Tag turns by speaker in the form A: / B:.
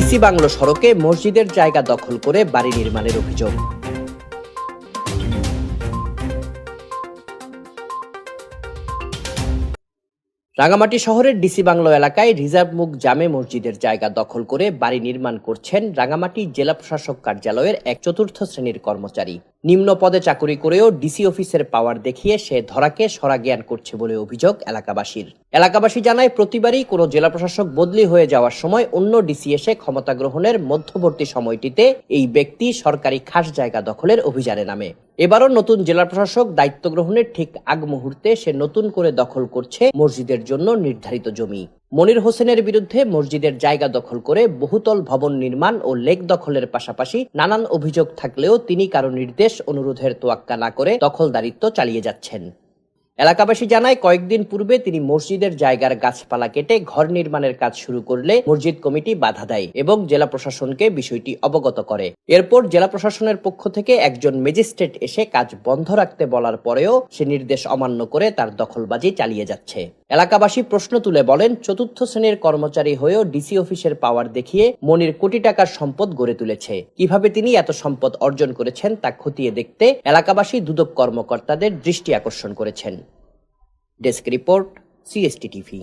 A: DC bungalow সড়কে মসজিদের জায়গা দখল করে বাড়ি নির্মাণের অভিযোগ। রাঙামাটি শহরের ডিসি বাংলো এলাকায় রিজার্ভ মুখ জামে মসজিদের জায়গা দখল করে বাড়ি নির্মাণ করছেন রাঙামাটি জেলা প্রশাসক কার্যালয়ের এক চতুর্থ শ্রেণির কর্মচারী। নিম্ন পদে চাকরি করেও ডিসি অফিসের পাওয়ার দেখিয়ে সে ধরাকে সরা জ্ঞান করছে বলে অভিযোগ এলাকাবাসীর। এলাকাবাসী জানায়, প্রতিবারই কোনো জেলা প্রশাসক বদলি হয়ে যাওয়ার সময় অন্য ডিসি এসে ক্ষমতা গ্রহণের মধ্যবর্তী সময়টিতে এই ব্যক্তি সরকারি খাস জায়গা দখলের অভিযানে নামে। এবারও নতুন জেলা প্রশাসক দায়িত্ব গ্রহণের ঠিক আগ মুহূর্তে সে নতুন করে দখল করছে মসজিদের জন্য নির্ধারিত জমি। মনির হোসেনের বিরুদ্ধে মসজিদের জায়গা দখল করে বহুতল ভবন নির্মাণ ও লেক দখলের পাশাপাশি নানান অভিযোগ থাকলেও তিনি কারও নির্দেশ অনুরোধের তোয়াক্কা না করে দখলদারিত্ব চালিয়ে যাচ্ছেন। এলাকাবাসী জানায়, কয়েকদিন পূর্বে তিনি মসজিদের জায়গার গাছপালা কেটে ঘর নির্মাণের কাজ শুরু করলে মসজিদ কমিটি বাধা দেয় এবং জেলা প্রশাসনকে বিষয়টি অবগত করে। এরপর জেলা প্রশাসনের পক্ষ থেকে একজন ম্যাজিস্ট্রেট এসে কাজ বন্ধ রাখতে বলার পরেও সে নির্দেশ অমান্য করে তার দখলবাজি চালিয়ে যাচ্ছে। এলাকাবাসী প্রশ্ন তুলে বলেন, চতুর্থ শ্রেণির কর্মচারী হয়েও ডিসি অফিসের পাওয়ার দেখিয়ে মনির কোটি টাকার সম্পদ গড়ে তুলেছে। কীভাবে তিনি এত সম্পদ অর্জন করেছেন তা খতিয়ে দেখতে এলাকাবাসী দুদক কর্মকর্তাদের দৃষ্টি আকর্ষণ করেছেন। Desk report CST TV